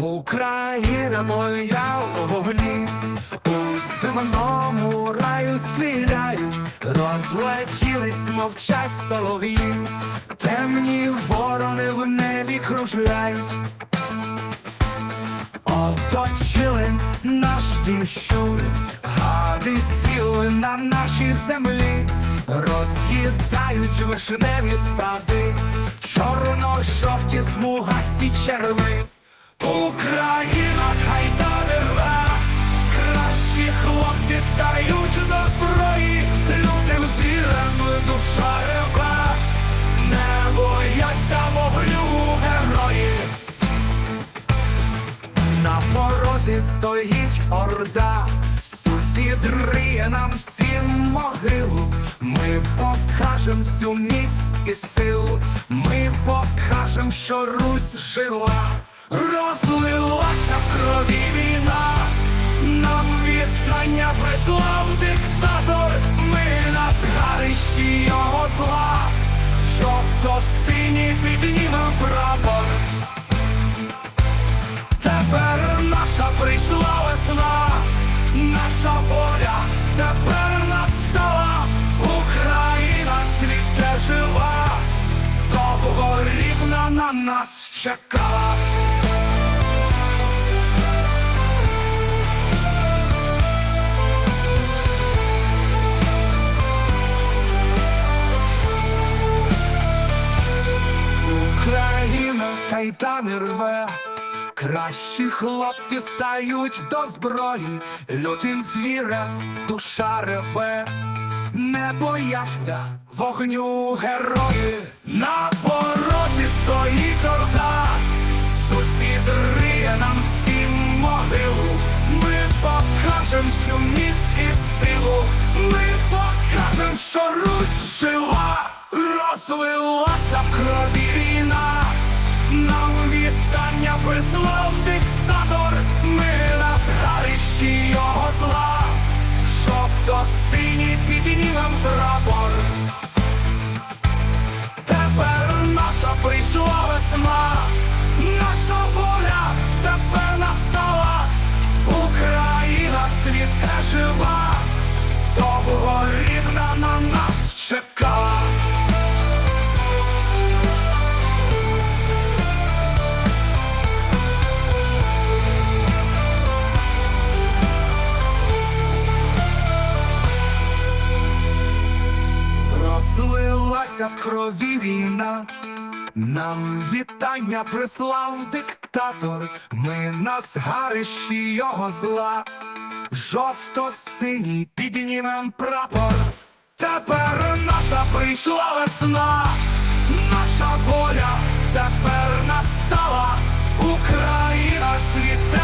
Україна моя у вогні, у земному раю стріляють, розлетілись, мовчать солов'ї, темні ворони в небі кружляють. Оточили наш дім щури, гади сіли на нашій землі, роз'їдають вишневі сади, чорно-жовті смугасті черви. Україна хай рве, кращі хлопці стають до зброї, лютим звірем душа реве, не бояться вогню герої. На порозі стоїть орда, сусід нам всім могилу. Ми покажем всю міць і силу, ми покажем, що Русь жила, розлилася в крові війна, нам вітання прислав диктатор, ми на згарищі його зла, жовто синій піднімем прапор. Тепер наша прийшла весна, наша воля тепер настала, Україна цвіте жива, довго рівна на нас чекала. Україна кайдани рве, кращі хлопці стають до зброї, лютим звірем душа реве, не бояться вогню герої, на порозі стоїть орда, сусід риє нам всім могилу, ми покажем всю міць і силу, ми покажем, що Русь жива, розлилася в крові війна. Нам вітання прислав диктатор, ми на згарищі його зла, жовто синій піднімем прапор. Тепер наша прийшла весна, наша воля тепер настала, Україна цвіте жива, довго рідна на нас чекала. Розлилася в крові війна, нам вітання прислав диктатор, ми на згарищі його зла, жовто-синій піднімем прапор. Тепер наша прийшла весна, наша воля тепер настала, Україна цвіте